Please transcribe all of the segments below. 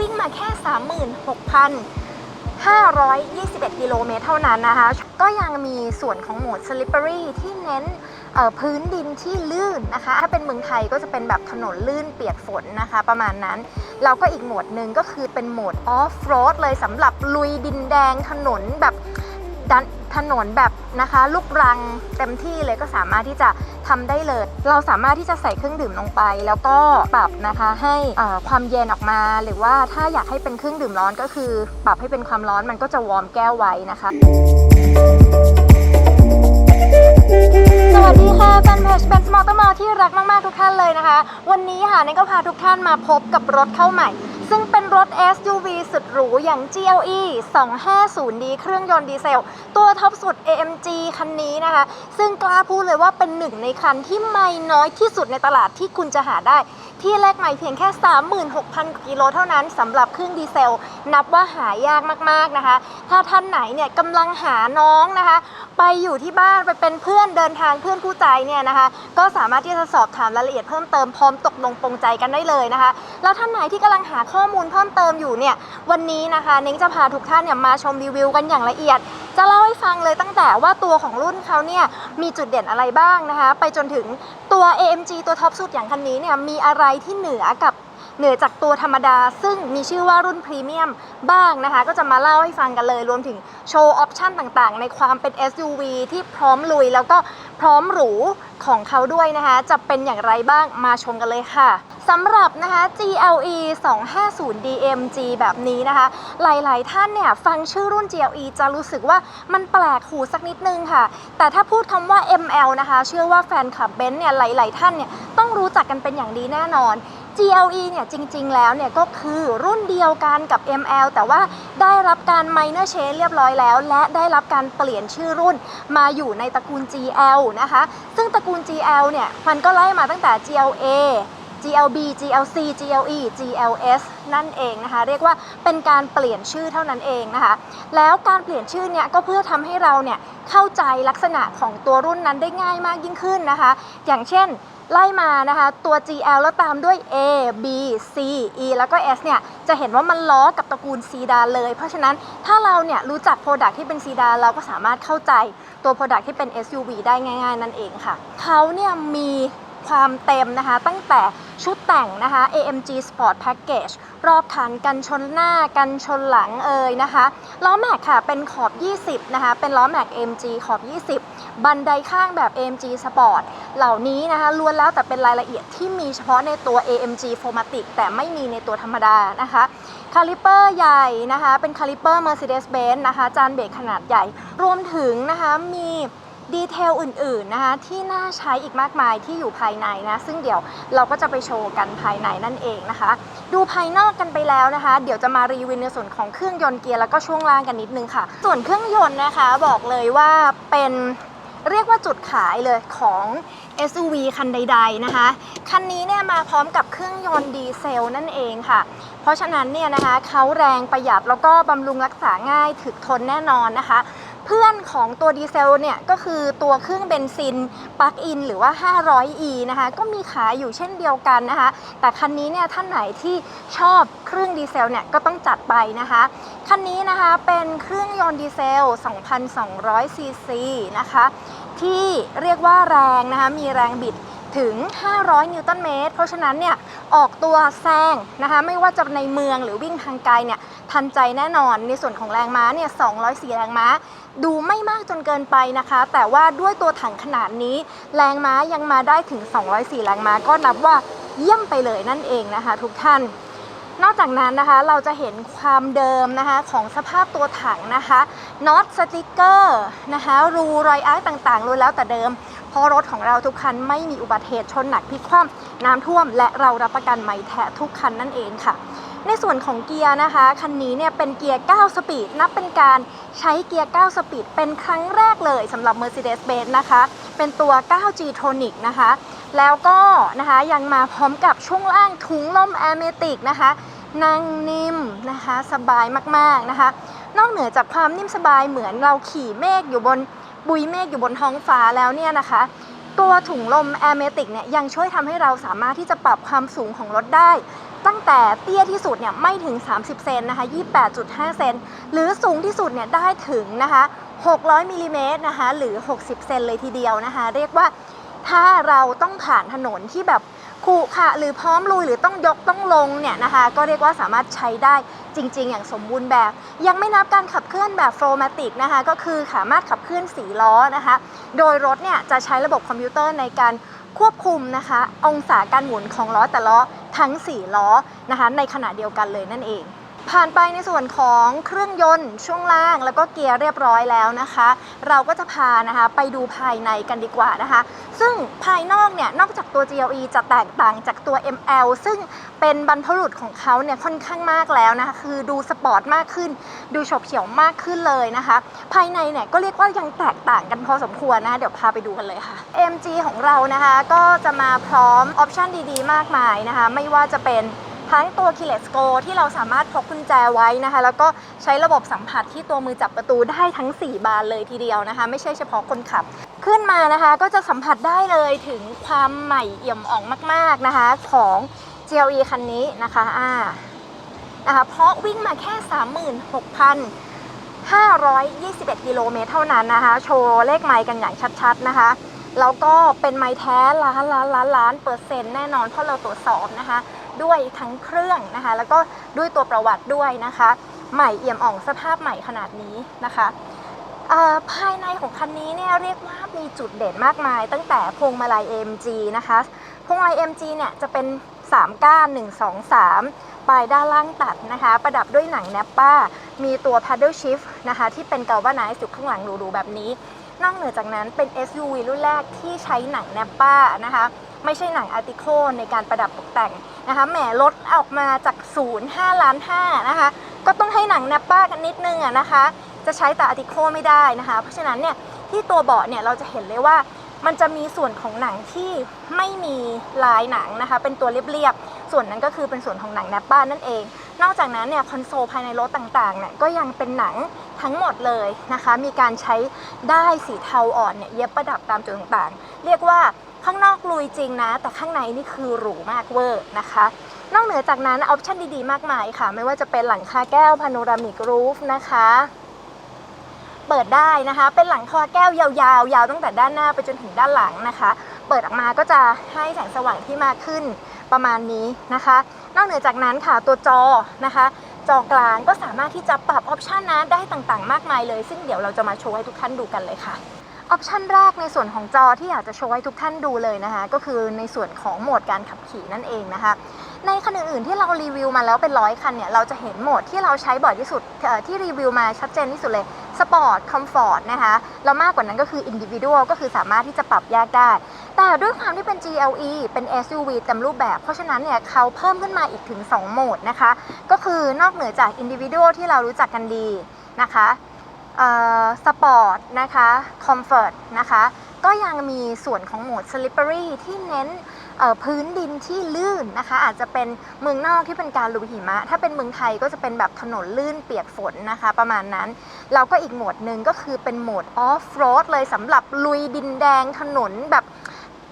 วิ่งมาแค่ 36,521 กิโลเมตรเท่านั้นนะคะ ก็ยังมีส่วนของโหมด slippery ที่เน้นพื้นดินที่ลื่นนะคะ ถ้าเป็นเมืองไทยก็จะเป็นแบบถนนลื่นเปียกฝนนะคะ ประมาณนั้น แล้วก็อีกโหมดหนึ่งก็คือเป็นโหมด off road เลยสำหรับลุยดินแดงถนนแบบดัน ถนนแบบนะคะ ลูกรังเต็มที่เลยก็สามารถที่จะทำได้เลย เราสามารถที่จะใส่เครื่องดื่มลงไป แล้วก็ปรับนะคะให้อ่อความเย็นออกมา หรือว่าถ้าอยากให้เป็นเครื่องดื่มร้อนก็คือ ปรับให้เป็นความร้อนมันก็จะวอร์มแก้วไว้นะคะสวัสดีค่ะแฟนเพจเบนซ์มอเตอร์มอที่รักมาก ๆ ทุกท่านเลยนะคะ วันนี้ค่ะเนนก็พาทุกท่านมาพบกับรถเข้าใหม่ ซึ่งเป็นรถ SUV สุดหรูอย่าง GLE 250D เครื่องยนต์ดีเซล ตัวท็อปสุด AMG คันนี้นะคะ ซึ่งกล้าพูดเลยว่าเป็นหนึ่งในคันที่ไม่น้อยที่สุดในตลาดที่คุณจะหาได้ ที่แรกใหม่เพียงแค่ 36,000กิโลเท่านั้นสำหรับเครื่องดีเซล นับว่าหายากมากๆนะคะ ถ้าท่านไหนเนี่ยกำลังหาน้องนะคะ ไปอยู่ที่บ้านไปเป็นเพื่อนเดินทางเพื่อนคู่ใจเนี่ยนะคะ ก็สามารถที่จะสอบถามรายละเอียดเพิ่มเติมพร้อมตกลงปรงใจกันได้เลยนะคะ แล้วท่านไหนที่กำลังหาข้อมูลเพิ่มเติมอยู่เนี่ยวันนี้นะคะเน้งจะพาทุกท่านเนี่ยมาชมรีวิวกันอย่างละเอียด จะเล่าให้ฟังเลยตั้งแต่ว่าตัวของรุ่นเขาเนี่ยมีจุดเด่นอะไรบ้างนะคะ ไปจนถึง ตัว AMG ตัวท็อปสุดอย่างคันนี้เนี่ยมีอะไรที่เหนือกับ เหนือจากตัวธรรมดา ซึ่งมีชื่อว่ารุ่นพรีเมียมบ้างนะคะ ก็จะมาเล่าให้ฟังกันเลย รวมถึงโชว์ออปชันต่างๆ ในความเป็น SUV ที่พร้อมลุย แล้วก็พร้อมหรูของเขาด้วยนะคะ จะเป็นอย่างไรบ้างมาชมกันเลยค่ะสำหรับนะคะ GLE 250 DMG แบบนี้นะคะ หลาย ๆ ท่านเนี่ยฟังชื่อรุ่น GLE จะรู้สึกว่ามันแปลกหูสักนิดนึงค่ะ แต่ถ้าพูดคำว่า ML นะคะ เชื่อว่าแฟนคลับเบนซ์เนี่ยหลาย ๆ ท่านเนี่ยต้องรู้จักกันเป็นอย่างดีแน่นอน GLE เนี่ยจริงๆ แล้วเนี่ยก็คือรุ่นเดียวกันกับ ML แต่ว่าได้รับการ minor change เรียบร้อยแล้ว และได้รับการเปลี่ยนชื่อรุ่นมาอยู่ในตระกูล GL นะคะ ซึ่งตระกูล GL เนี่ยมันก็ไล่มาตั้งแต่ GLA GLB GLC GLE GLS นั่นเองนะคะ เรียกว่าเป็นการเปลี่ยนชื่อเท่านั้นเองนะคะ แล้วการเปลี่ยนชื่อเนี่ยก็เพื่อทำให้เราเนี่ยเข้าใจลักษณะของตัวรุ่นนั้นได้ง่ายมากยิ่งขึ้นนะคะ อย่างเช่น ไล่มานะคะตัว GL แล้วตามด้วย A B C E แล้วก็ S เนี่ยจะเห็นว่ามันล้อกับตระกูลซีดานเลย เพราะฉะนั้นถ้าเราเนี่ยรู้จักโปรดักที่เป็นซีดานเราก็สามารถเข้าใจตัวโปรดักที่เป็น SUV ได้ง่าย ๆ นั่นเองค่ะเขาเนี่ยมี ความเต็มนะคะ ตั้งแต่ชุดแต่งนะคะ AMG Sport Package รอบคันกันชนหน้ากันชนหลังเอ่ยนะคะล้อแม็กค่ะเป็นขอบ 20 นะคะ เป็นล้อแม็ก AMG ขอบ 20 บันไดข้างแบบ AMG Sport เหล่านี้นะคะล้วนแล้วแต่เป็นรายละเอียดที่มีเฉพาะในตัว AMG f o r m a t i c แต่ไม่มีในตัวธรรมดานะคะคาลิเปอร์ใหญ่นะคะ เป็นคาลิเปอร์ Mercedes-Benz นะคะ จานเบรกขนาดใหญ่ รวมถึงนะคะมี ดีเทลอื่นๆนะคะที่น่าใช้อีกมากมายที่อยู่ภายในนะ ซึ่งเดี๋ยวเราก็จะไปโชว์กันภายในนั่นเองนะคะ ดูภายนอกกันไปแล้วนะคะ เดี๋ยวจะมารีวิวในส่วนของเครื่องยนต์เกียร์แล้วก็ช่วงล่างกันนิดนึงค่ะ ส่วนเครื่องยนต์นะคะบอกเลยว่าเป็นเรียกว่าจุดขายเลยของ SUV คันใด ๆนะคะ คันนี้เนี่ยมาพร้อมกับเครื่องยนต์ดีเซลนั่นเองค่ะ เพราะฉะนั้นเนี่ยนะคะเขาแรงประหยัดแล้วก็บำรุงรักษาง่ายถึกทนแน่นอนนะคะ เพื่อนของตัวดีเซลเนี่ยก็คือตัวเครื่องเบนซินปลั๊กอินหรือว่า 500e นะคะก็มีขายอยู่เช่นเดียวกันนะคะ แต่คันนี้เนี่ยท่านไหนที่ชอบเครื่องดีเซลเนี่ยก็ต้องจัดไปนะคะ คันนี้นะคะเป็นเครื่องยนต์ดีเซล 2,200 ซีซีนะคะ ที่เรียกว่าแรงนะคะมีแรงบิดถึง 500 นิวตันเมตร เพราะฉะนั้นเนี่ย ออกตัวแซงนะคะ ไม่ว่าจะในเมืองหรือวิ่งทางไกลเนี่ย ทันใจแน่นอน ในส่วนของแรงม้าเนี่ย 204 แรงม้า ดูไม่มากจนเกินไปนะคะ แต่ว่าด้วยตัวถังขนาดนี้ แรงม้ายังมาได้ถึง 204 แรงม้าก็นับว่าเยี่ยมไปเลยนั่นเองนะคะ ทุกท่าน นอกจากนั้นนะคะเราจะเห็นความเดิมนะคะของสภาพตัวถังนะคะน็อตสติกเกอร์นะคะรูรอยอ้ายต่างๆรู้แล้วแต่เดิม เพราะรถของเราทุกคันไม่มีอุบัติเหตุชนหนักพลิกคว่ำน้ำท่วม และเรารับประกันไม่แท้ทุกคันนั่นเองค่ะ ในส่วนของเกียร์นะคะ คันนี้เนี่ยเป็นเกียร์ 9 สปีด นับเป็นการใช้เกียร์ 9 สปีด เป็นครั้งแรกเลยสำหรับ Mercedes-Benz นะคะ เป็นตัว 9G Tronic นะคะ แล้วก็นะคะยังมาพร้อมกับช่วงล่างถุงลมแอร์เมติกนะคะ นั่งนิ่มนะคะ สบายมากๆนะคะ นอกเหนือจากความนิ่มสบายเหมือนเราขี่เมฆอยู่บนบุยเมฆอยู่บนท้องฟ้าแล้วเนี่ยนะคะ ตัวถุงลมแอร์เมติกเนี่ยยังช่วยทำให้เราสามารถที่จะปรับความสูงของรถได้ ตั้งแต่เตี้ยที่สุดเนี่ยไม่ถึง 30 เซนนะคะ 28.5 เซน หรือสูงที่สุดเนี่ยได้ถึงนะคะ 600 มิลลิเมตรนะคะ หรือ 60 เซนเลยทีเดียวนะคะ เรียกว่าถ้าเราต้องผ่านถนนที่แบบขรุขระหรือพร้อมลุยหรือต้องยกต้องลงเนี่ยนะคะ ก็เรียกว่าสามารถใช้ได้จริง ๆ อย่างสมบูรณ์แบบ ยังไม่นับการขับเคลื่อนแบบโฟลมาติกนะคะ ก็คือสามารถขับเคลื่อนสีล้อนะคะ โดยรถเนี่ยจะใช้ระบบคอมพิวเตอร์ในการควบคุมนะคะ องศาการหมุนของล้อแต่ล้อ ทั้ง 4 ล้อนะคะในขณะเดียวกันเลยนั่นเอง ผ่านไปในส่วนของเครื่องยนต์ช่วงล่างแล้วก็เกียร์เรียบร้อยแล้วนะคะ เราก็จะพานะคะไปดูภายในกันดีกว่านะคะ ซึ่งภายนอกเนี่ยนอกจากตัว GLE จะแตกต่างจากตัว ML ซึ่งเป็นบรรพบุรุษของเขาเนี่ยค่อนข้างมากแล้วนะคะ คือดูสปอร์ตมากขึ้น ดูโฉบเฉี่ยวมากขึ้นเลยนะคะ ภายในเนี่ยก็เรียกว่ายังแตกต่างกันพอสมควรนะคะเดี๋ยวพาไปดูกันเลยค่ะ MG ของเรานะคะก็จะมาพร้อมออปชันดีๆ มากมายนะคะ ไม่ว่าจะเป็น ทั้งตัว k e y l e s Go ที่เราสามารถพกกุญแจไว้นะคะ แล้วก็ใช้ระบบสัมผัสที่ตัวมือจับประตูได้ทั้ง 4 บานเลยทีเดียวนะคะ ไม่ใช่เฉพาะคนขับ ขึ้นมานะคะก็จะสัมผัสได้เลยถึงความใหม่เอี่ยมอ่องมาก ๆนะคะ ของ GLE คันนี้นะคะอ่านะคะเพราะวิ่งมาแค่ 36,521 กิโลเมตรเท่านั้นนะคะ โชว์เลขไมล์กันอย่างชัดๆนะคะ แล้วก็เป็นไมล์แท้ล้านล้านล้านล้านเปอร์เซ็นต์แน่นอนเพราะเราตรวจสอบนะคะ ด้วยทั้งเครื่องนะคะ แล้วก็ด้วยตัวประวัติด้วยนะคะ ใหม่เอี่ยมอ่องสภาพใหม่ขนาดนี้นะคะภายในของคันนี้เนี่ยเรียกว่ามีจุดเด่นมากมาย ตั้งแต่พวงมาลัย AMG นะคะพวงมาลัย AMG เนี่ยจะเป็น 3 ก้าน 1 2 3 ปลายด้านล่างตัดนะคะ ประดับด้วยหนังแนปป้า มีตัว paddle shift นะคะ ที่เป็นเกาบานซ์อยู่ข้างหลังหรูๆแบบนี้ นอกเหนือจากนั้นเป็น SUV รุ่นแรกที่ใช้หนังแนปป้านะคะ ไม่ใช่หนังอาร์ติโคในการประดับตกแต่งนะคะแหมรถออกมาจากศูนย์ห้าล้านห้านะคะก็ต้องให้หนังแนปป้ากันนิดนึงอะนะคะ จะใช้แต่อาร์ติโคไม่ได้นะคะ เพราะฉะนั้นเนี่ยที่ตัวเบาะเนี่ยเราจะเห็นเลยว่า มันจะมีส่วนของหนังที่ไม่มีลายหนังนะคะ เป็นตัวเรียบๆ ส่วนนั้นก็คือเป็นส่วนของหนังแนปป้านั่นเอง นอกจากนั้นเนี่ยคอนโซลภายในรถต่างๆเนี่ยก็ยังเป็นหนังทั้งหมดเลยนะคะ มีการใช้ได้สีเทาอ่อนเนี่ยเย็บประดับตามจุดต่างๆ เรียกว่าข้างนอกลุยจริงนะ แต่ข้างในนี่คือหรูมากเวอร์นะคะนอกเหนือจากนั้นออปชันดีๆ มากมายค่ะ ไม่ว่าจะเป็นหลังคาแก้วพาโนรามิกรูฟนะคะ เปิดได้นะคะ เป็นหลังคาแก้วยาวๆ ยาวตั้งแต่ด้านหน้าไปจนถึงด้านหลังนะคะ เปิดออกมาก็จะให้แสงสว่างที่มากขึ้นประมาณนี้นะคะ นอกเหนือจากนั้นค่ะตัวจอนะคะ จอกลางก็สามารถที่จะปรับออปชันนะได้ต่างๆ มากมายเลย ซึ่งเดี๋ยวเราจะมาโชว์ให้ทุกท่านดูกันเลยค่ะออปชันแรกในส่วนของจอที่อยากจะโชว์ให้ทุกท่านดูเลยนะคะ ก็คือในส่วนของโหมดการขับขี่นั่นเองนะคะ ในคันอื่นๆที่เรารีวิวมาแล้วเป็นร้อยคันเนี่ยเราจะเห็นโหมดที่เราใช้บ่อยที่สุดเอ่อที่รีวิวมาชัดเจนที่สุดเลย สปอร์ตคอมฟอร์ตนะคะแล้วมากกว่านั้นก็คืออินดิวิ u a l ก็คือสามารถที่จะปรับแยกได้ แต่ด้วยความที่เป็น GLE เป็น SUV เต็มรูปแบบ เพราะฉะนั้นเนี่ยเขาเพิ่มขึ้นมาอีกถึง 2 โหมดนะคะ ก็คือนอกเหนือจาก Individual ที่เรารู้จักกันดีนะคะสปอร์ตนะคะคอมฟอร์ตนะคะก็ยังมีส่วนของโหมด Slippery ที่เน้น พื้นดินที่ลื่นนะคะ อาจจะเป็นเมืองนอกที่เป็นการลุยหิมะ ถ้าเป็นเมืองไทยก็จะเป็นแบบถนนลื่นเปียกฝนนะคะ ประมาณนั้น แล้วก็อีกโหมดหนึ่งก็คือเป็นโหมดออฟโรดเลยสำหรับลุยดินแดงถนนแบบ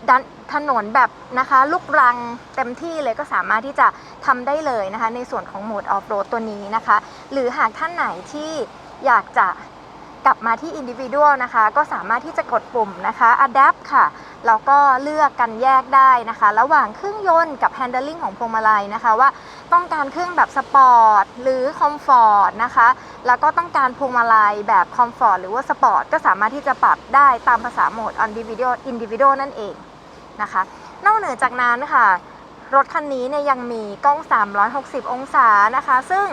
ดันถนนแบบนะคะลูกรังเต็มที่เลยก็สามารถที่จะทำได้เลยนะคะ ในส่วนของโหมดออฟโรดตัวนี้นะคะ หรือหากท่านไหนที่อยากจะ กลับมาที่ Individual นะคะ ก็สามารถที่จะกดปุ่มนะคะ Adapt ค่ะ แล้วก็เลือกกันแยกได้นะคะ ระหว่างเครื่องยนต์กับ Handling ของพวงมาลัยนะคะว่าต้องการเครื่องแบบสปอร์ตหรือคอมฟอร์ตนะคะ แล้วก็ต้องการพวงมาลัยแบบคอมฟอร์ตหรือว่าสปอร์ตก็สามารถที่จะปรับได้ตามภาษาโหมด individual individual นั่นเองนะคะ นอกเหนือจากนั้นค่ะ รถคันนี้เนี่ยยังมีกล้อง 360 องศานะคะ ซึ่ง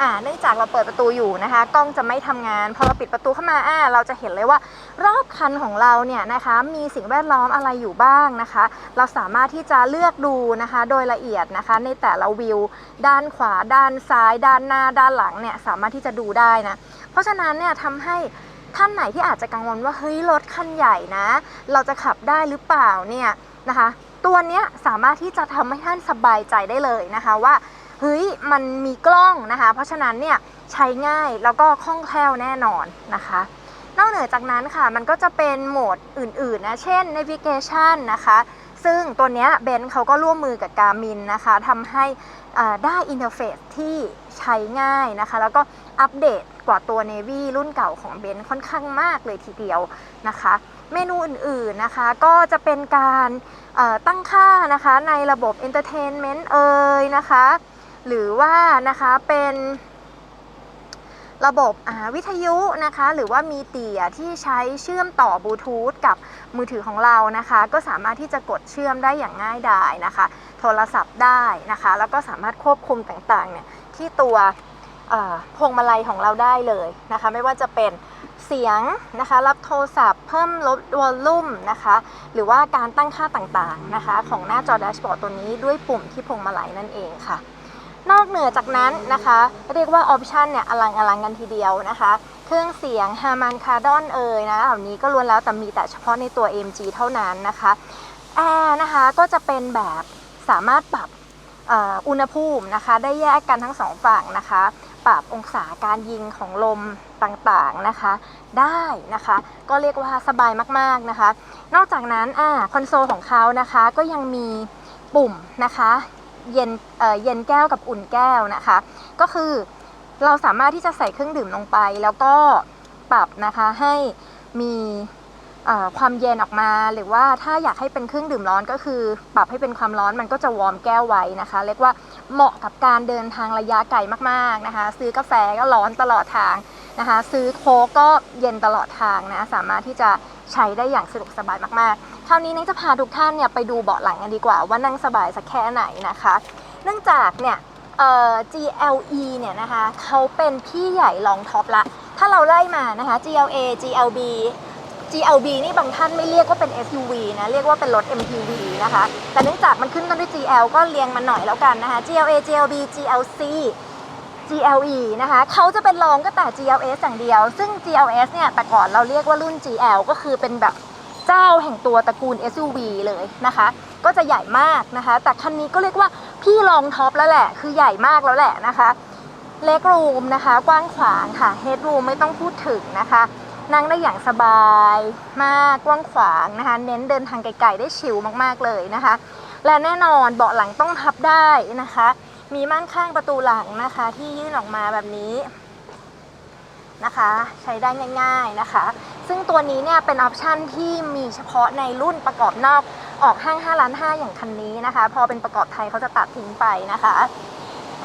อ่าเนื่องจากเราเปิดประตูอยู่นะคะ กล้องจะไม่ทำงานพอเราปิดประตูเข้ามาอ่าเราจะเห็นเลยว่ารอบคันของเราเนี่ยนะคะมีสิ่งแวดล้อมอะไรอยู่บ้างนะคะ เราสามารถที่จะเลือกดูนะคะ โดยละเอียดนะคะ ในแต่ละวิว ด้านขวา ด้านซ้าย ด้านหน้า ด้านหลังเนี่ยสามารถที่จะดูได้นะเพราะฉะนั้นเนี่ยทำให้ท่านไหนที่อาจจะกังวลว่าเฮ้ยรถคันใหญ่นะ เราจะขับได้หรือเปล่าเนี่ยนะคะ ตัวเนี้ยสามารถที่จะทำให้ท่านสบายใจได้เลยนะคะว่า เฮ้ยมันมีกล้องนะคะ เพราะฉะนั้นเนี่ยใช้ง่ายแล้วก็คล่องแคล่วแน่นอนนะคะ นอกเหนือจากนั้นค่ะมันก็จะเป็นโหมดอื่นๆนะเช่น navigation นะคะ ซึ่งตัวเนี้ยเบนซ์เขาก็ร่วมมือกับการมินนะคะทำให้ได้อินเทอร์เฟซที่ใช้ง่ายนะคะ แล้วก็อัปเดตกว่าตัว Navy รุ่นเก่าของเบนซ์ค่อนข้างมากเลยทีเดียวนะคะ เมนูอื่นๆนะคะก็จะเป็นการตั้งค่านะคะในระบบ Entertainment เอ่ยนะคะ หรือว่านะคะเป็นระบบวิทยุนะคะ หรือว่ามีเตียที่ใช้เชื่อมต่อบลูทูธกับมือถือของเรานะคะ ก็สามารถที่จะกดเชื่อมได้อย่างง่ายดายนะคะ โทรศัพท์ได้นะคะ แล้วก็สามารถควบคุมต่างๆเนี่ยที่ตัวพวงมาลัยของเราได้เลยนะคะ ไม่ว่าจะเป็นเสียงนะคะ รับโทรศัพท์เพิ่มลดวอลลุ่มนะคะ หรือว่าการตั้งค่าต่างๆนะคะ ของหน้าจอแดชบอร์ดตัวนี้ด้วยปุ่มที่พวงมาลัยนั่นเองค่ะ นอกเหนือจากนั้นนะคะ เรียกว่าออปชันเนี่ยอลังอลังกันทีเดียวนะคะ เครื่องเสียงฮามันคาร์ดอนเอ่ยนะเหล่านี้ก็ล้วนแล้วแต่มีแต่เฉพาะในตัว AMG เท่านั้นนะคะแอร์นะคะก็จะเป็นแบบสามารถปรับอ่ออุณหภูมินะคะ ได้แยกกันทั้งสองฝั่งนะคะ ปรับองศาการยิงของลมต่างๆนะคะ ได้นะคะ ก็เรียกว่าสบายมากๆนะคะ นอกจากนั้นอ่าคอนโซลของเขานะคะก็ยังมีปุ่มนะคะ เย็นเย็นแก้วกับอุ่นแก้วนะคะ ก็คือเราสามารถที่จะใส่เครื่องดื่มลงไป แล้วก็ปรับนะคะให้มีความเย็นออกมาหรือว่าถ้าอยากให้เป็นเครื่องดื่มร้อนก็คือ ปรับให้เป็นความร้อนมันก็จะวอร์มแก้วไว้นะคะ เรียกว่าเหมาะกับการเดินทางระยะไกลมากๆนะคะ ซื้อกาแฟก็ร้อนตลอดทางนะคะ ซื้อโค้กก็เย็นตลอดทางนะสามารถที่จะใช้ได้อย่างสะดวกสบายมากๆ คราวนี้นิ้งจะพาทุกท่านเนี่ยไปดูเบาะหลังกันดีกว่า ว่านั่งสบายสักแค่ไหนนะคะ เนื่องจากเนี่ย GLE เนี่ยนะคะเขาเป็นพี่ใหญ่รองท็อปละ ถ้าเราไล่มานะคะ GLA GLB GLB นี่บางท่านไม่เรียกว่าเป็น SUV นะ เรียกว่าเป็นรถ MPV นะคะ แต่เนื่องจากมันขึ้นต้นด้วย GL ก็เรียงมาหน่อยแล้วกันนะคะ GLA GLB GLC GLE นะคะเขาจะเป็นรองก็แต่ GLS อย่างเดียว ซึ่ง GLS เนี่ยแต่ก่อนเราเรียกว่ารุ่น GL ก็คือเป็นแบบ เจ้าแห่งตัวตระกูล SUV เลยนะคะ ก็จะใหญ่มากนะคะ แต่คันนี้ก็เรียกว่าพี่รองท็อปแล้วแหละ คือใหญ่มากแล้วแหละนะคะเล็กรูมนะคะ กว้างขวางค่ะเฮดรูมไม่ต้องพูดถึงนะคะ นั่งได้อย่างสบายมากกว้างขวางนะคะ เน้นเดินทางไกลๆได้ชิลมากๆเลยนะคะ และแน่นอนเบาะหลังต้องพับได้นะคะ มีม่านข้างประตูหลังนะคะ ที่ยื่นออกมาแบบนี้นะคะ ใช้ได้ง่าย ๆนะคะ ซึ่งตัวนี้เนี่ยเป็นออปชันที่มีเฉพาะในรุ่นประกอบนอกออกห้าง5ล้าน5อย่างคันนี้นะคะ พอเป็นประกอบไทยเขาจะตัดทิ้งไปนะคะ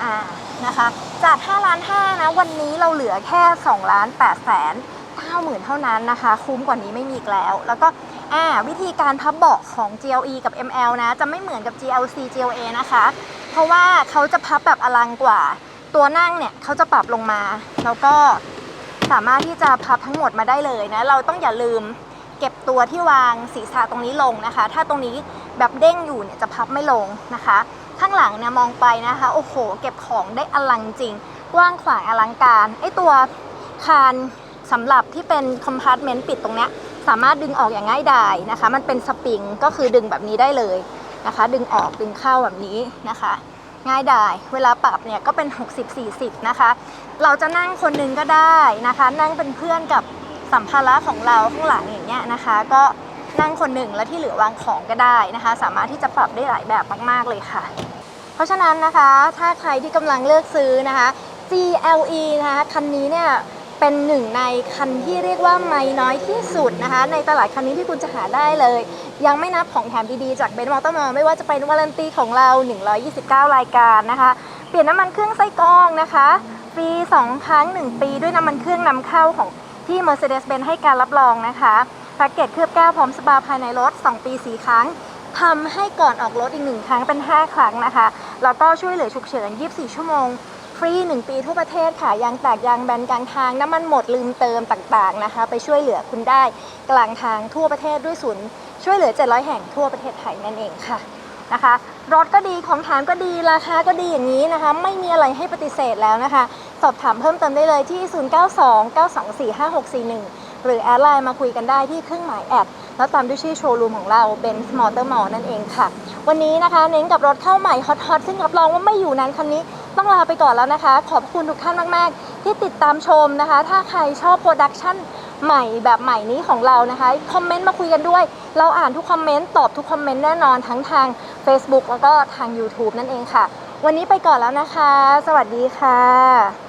อ่านะคะ จาก5ล้าน5นะวันนี้เราเหลือแค่2ล้าน8แสน9หมื่นเท่านั้นนะคะ คุ้มกว่านี้ไม่มีอีกแล้ว แล้วก็อ่าวิธีการพับเบาะของ GLE กับ ML นะ จะไม่เหมือนกับ GLC GLA นะคะ เพราะว่าเขาจะพับแบบอลังกว่า ตัวนั่งเนี่ยเขาจะปรับลงมา แล้วก็ สามารถที่จะพับทั้งหมดมาได้เลยนะ เราต้องอย่าลืมเก็บตัวที่วางศีรษะตรงนี้ลงนะคะ ถ้าตรงนี้แบบเด้งอยู่เนี่ยจะพับไม่ลงนะคะ ข้างหลังเนี่ยมองไปนะคะ โอ้โห เก็บของได้อลังจริง กว้างขวางอลังการ ไอตัวคานสำหรับที่เป็นคอมพาร์ตเมนต์ปิดตรงเนี้ยสามารถดึงออกอย่างง่ายดายนะคะ มันเป็นสปริงก็คือดึงแบบนี้ได้เลยนะคะ ดึงออกดึงเข้าแบบนี้นะคะ ง่ายดาย เวลาปรับเนี่ยก็เป็น 60-40 นะคะ เราจะนั่งคนหนึงก็ได้นะคะ นั่งเป็นเพื่อนกับสัมภาระของเราข้างหลังอย่างเงี้ยนะคะ ก็นั่งคนหนึ่งแล้วที่เหลือวางของก็ได้นะคะ สามารถที่จะปรับได้หลายแบบมาก ๆ เลยค่ะ เพราะฉะนั้นนะคะถ้าใครที่กำลังเลือกซื้อนะคะ GLE นะคะคันนี้เนี่ยเป็นหนึ่งในคันที่เรียกว่าไม่น้อยที่สุดนะคะ ในตลาดคันนี้ที่คุณจะหาได้เลย ยังไม่นับของแถมดีๆจากเบนซ์มอเตอร์มอลไม่ว่าจะเป็นวารันตีของเรา 129 รายการนะคะ เปลี่ยนน้ำมันเครื่องไส้กรองนะคะ ฟรี2 ครั้ง 1 ปีด้วยน้ำมันเครื่องนำเข้าของที่ Mercedes-Benz ให้การรับรองนะคะแพ็กเกจเคลือบแก้วพร้อมสปาภายในรถ 2 ปี 4 ครั้งทำให้ก่อนออกรถอีก 1 ครั้งเป็น 5 ครั้งนะคะแล้วก็ช่วยเหลือฉุกเฉิน 24 ชั่วโมง ฟรี 1 ปีทั่วประเทศค่ะยางแตกยางแบนกลางทางน้ำมันหมดลืมเติมต่างๆนะคะ ไปช่วยเหลือคุณได้กลางทางทั่วประเทศด้วยศูนย์ช่วยเหลือ 700 แห่งทั่วประเทศไทยนั่นเองค่ะนะคะรถก็ดีของแถมก็ดีราคาก็ดีอย่างนี้นะคะ ไม่มีอะไรให้ปฏิเสธแล้วนะคะ สอบถามเพิ่มเติมได้เลยที่ 0929245641 หรือแอดไลน์มาคุยกันได้ที่เครื่องหมายแอดแล้วตามด้วยชื่อโชว์รูมของเรา Benz Motor Mall นั่นเองค่ะ วันนี้นะคะเน้นกับรถเข้าใหม่ฮอตๆซึ่งรับรองว่าไม่อยู่นานคันนี้ต้องลาไปก่อนแล้วนะคะ ขอบคุณทุกท่านมากๆ ที่ติดตามชมนะคะ ถ้าใครชอบโปรดักชั่นใหม่แบบใหม่นี้ของเรานะคะ คอมเมนต์มาคุยกันด้วย เราอ่านทุกคอมเมนต์ ตอบทุกคอมเมนต์แน่นอนทั้งทาง Facebook แล้วก็ทาง YouTube นั่นเองค่ะ วันนี้ไปก่อนแล้วนะคะ สวัสดีค่ะ